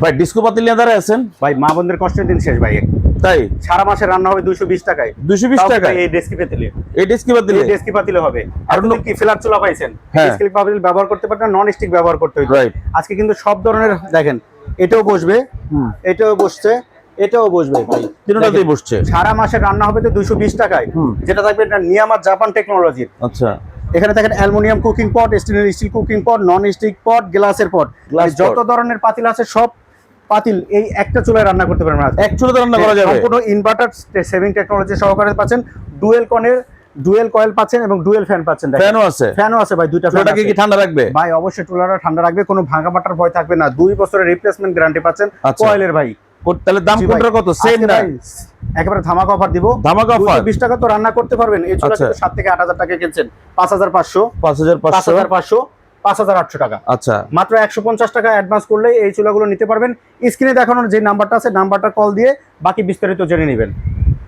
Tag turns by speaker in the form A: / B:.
A: ভাই ডিস্কো পাতিল নিয়ে আছেন?
B: ভাই মা বোনদের কষ্টের দিন শেষ ভাই।
A: তাই?
B: সারা মাসে রান্না হবে দুইশো বিশ টাকায়।
A: দুশো বিশ
B: তাও
A: টাকা
B: এই ডেস্কি পেতেলে।
A: এই ডিস্কো পাতিল?
B: এই ডেস্কি পাতিলে হবে।
A: আর
B: কি ফিলার চুলা পাইছেন?
A: হ্যাঁ।
B: স্টিল পাতিল ব্যবহার করতে পারবেন নন স্টিক ব্যবহার করতে হইতো. আজকে কিন্তু সব ধরনের দেখেন এটাও বসবে।
A: হুম।
B: এটাও বসছে এটাও বসবে ভাই।
A: তিনটাতেই বসছে।
B: সারা মাসে রান্না হবে তো দুইশো বিশ টাকায়। যেটা থাকবে এটা নিয়ামা জাপান টেকনোলজির।
A: আচ্ছা।
B: এখানে দেখেন aluminium cooking pot stainless steel cooking pot non stick pot গ্লাসের পট। যত ধরনের পাতিল আছে সব পাতিল এই একটা চুলায় রান্না করতে পারবেন
A: এক চুলাতে রান্না করা যাবে।
B: কোনো ইনভার্টার সেভিং টেকনোলজি সহকারে পাচ্ছেন ডুয়েল কনের ডুয়েল কয়েল পাচ্ছেন এবং ডুয়েল ফ্যান পাচ্ছেন
A: ফ্যানও আছে?
B: ফ্যানও আছে ভাই দুইটা
A: ফ্যানটাকে কি ঠান্ডা রাখবে?
B: ভাই অবশ্যই চুলাটা ঠান্ডা রাখবে কোনো ভাঙা ফাটার ভয় থাকবে না। দুই বছরের রিপ্লেসমেন্ট গ্যারান্টি পাচ্ছেন
A: আচ্ছা।
B: কয়েলের ভাই।
A: তাহলে দাম কোনটার কত? সেম না?
B: একেবারে ধামাকা অফার দিব।
A: ধামাকা অফার
B: 20 টাকা তো রান্না করতে পারবেন। এই চুলা
A: আচ্ছা।
B: কিন্তু 7 থেকে 8000 টাকা কিনছেন।
A: 5500
B: 5500 5500 পাঁচ হাজার আটশো টাকা।
A: আচ্ছা।
B: মাত্র একশো পঞ্চাশ টাকা অ্যাডভান্স করলে এই চুলাগুলো নিতে পারবেন। স্ক্রিনে দেখানোর যে নাম্বারটা আছে নাম্বারটা কল দিয়ে বাকি বিস্তারিত জেনে নেবেন।